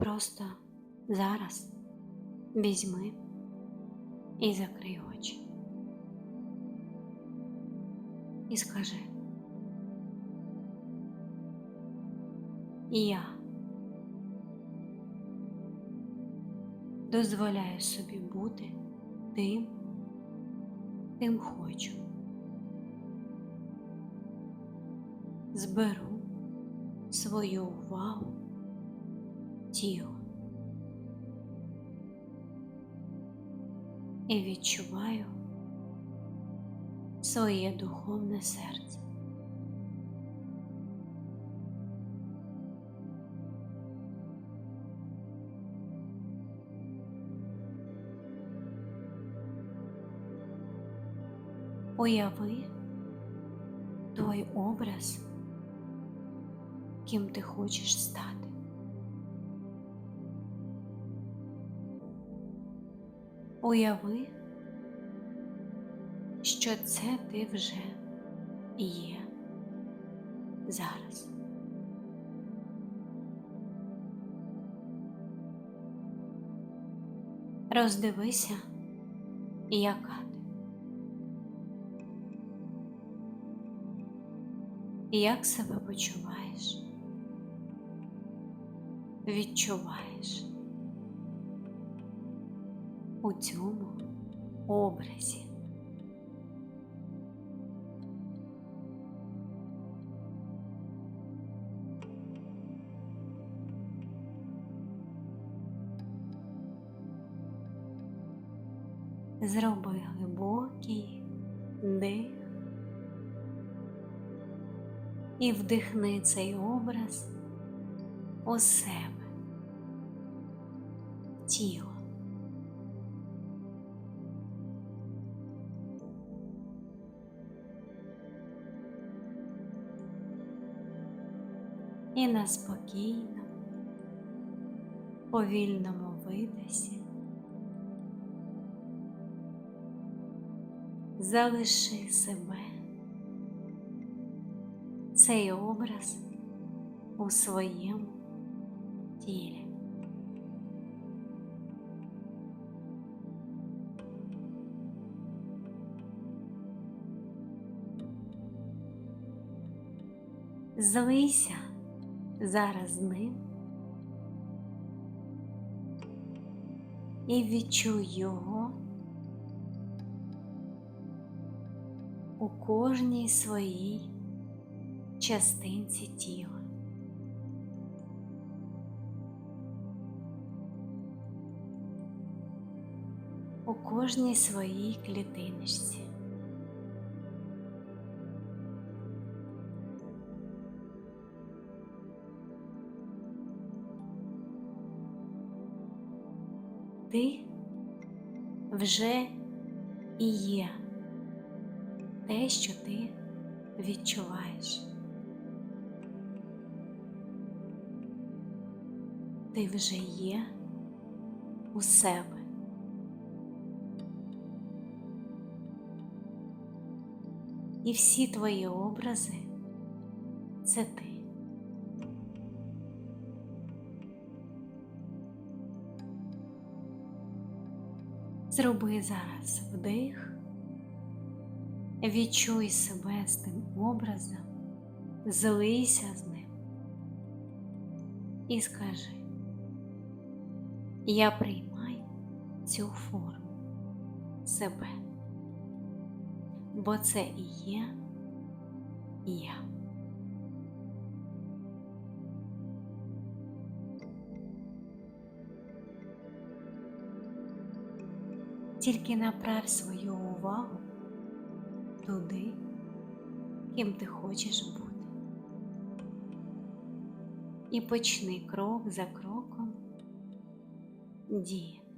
Просто зараз візьми і закрий очі. І скажи. Я дозволяю собі бути тим, ким хочу. Зберу свою увагу тіло і відчуваю своє духовне серце. Уяви той образ, ким ти хочеш стати. Уяви, що це ти вже є зараз. Роздивися, яка ти. Як себе почуваєш? Відчуваєш у цьому образі. Зроби глибокий дих і вдихни цей образ у себе, тіло. І на спокійному, повільному видосі залиши себе. Цей образ у своєму тілі. Злися зараз з ним і відчуй його у кожній своїй частинці тіла. У кожній своїй клітиночці. Ти вже і є те, що ти відчуваєш. Ти вже є у себе. І всі твої образи це ти. Зроби зараз вдих, відчуй себе з тим образом, злися з ним і скажи, я приймаю цю форму себе, бо це і є я. Тільки направ свою увагу туди, ким ти хочеш бути. І почни крок за кроком діяти.